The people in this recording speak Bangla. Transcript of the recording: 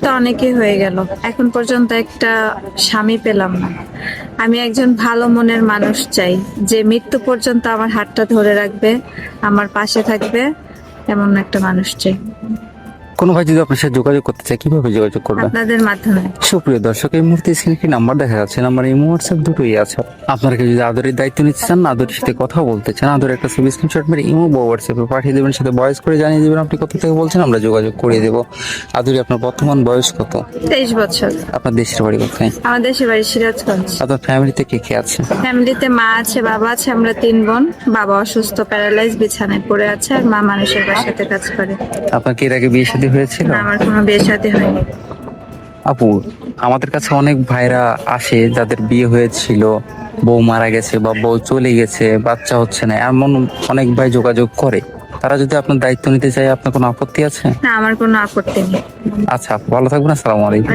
তো অনেকে হয়ে গেল। এখন পর্যন্ত একটা স্বামী পেলাম না। আমি একজন ভালো মনের মানুষ চাই। যে মৃত্যু পর্যন্ত আমার হাতটা ধরে রাখবে, আমার পাশে থাকবে, এমন একটা মানুষ চাই। কোনো ভাই যদি আপনার সাথে যোগাযোগ করতে চায় কীভাবে যোগাযোগ করবেন? আপনাদের মাধ্যমে। সুপ্রিয় দর্শক এই মুহূর্তে স্ক্রিনে একটি নাম্বার দেখা যাচ্ছে। নাম্বার এই হোয়াটসঅ্যাপ দুটোই আছে। আপনারা যদি আদরের দায়িত্ব নিতে চান আদরের সাথে কথা বলতে চান আদরের একটা ছবি স্ক্রিনশট মেরে ইমো বা হোয়াটসঅ্যাপে পাঠিয়ে দেবেন সাথে বয়স করে জানিয়ে দেবেন আপনি কোথা থেকে বলছেন আমরা যোগাযোগ করে দেবো। আদরি আপনার বর্তমান বয়স কত? তেইশ বছর। আপনার দেশের বাড়ি কোথায়? আমার দেশের বাড়ি সিরাজগঞ্জ। আপনার ফ্যামিলিতে কে কে আছে? ফ্যামিলিতে মা আছে বাবা আছে আমরা তিন বোন। বাবা অসুস্থ প্যারালাইজ বিছানায় পড়ে আছে আর মা মানুষের বাসাতে কাজ করে। আপনার কি এর আগে বিয়ে শাদী হয়েছিল? না, আমার কোনো বিয়ে সাথে হয়নি। আপু আমাদের কাছে অনেক ভাইরা আসে যাদের বিয়ে হয়েছিল বউ মারা গেছে বা বউ চলে গেছে বাচ্চা হচ্ছে না এমন অনেক ভাই যোগাযোগ করে। তারা যদি আপনার দায়িত্ব নিতে চায় আপনার কোনো আপত্তি আছে? না আমার কোনো আপত্তি নেই। আচ্ছা ভালো থাকবেন আসসালামু আলাইকুম।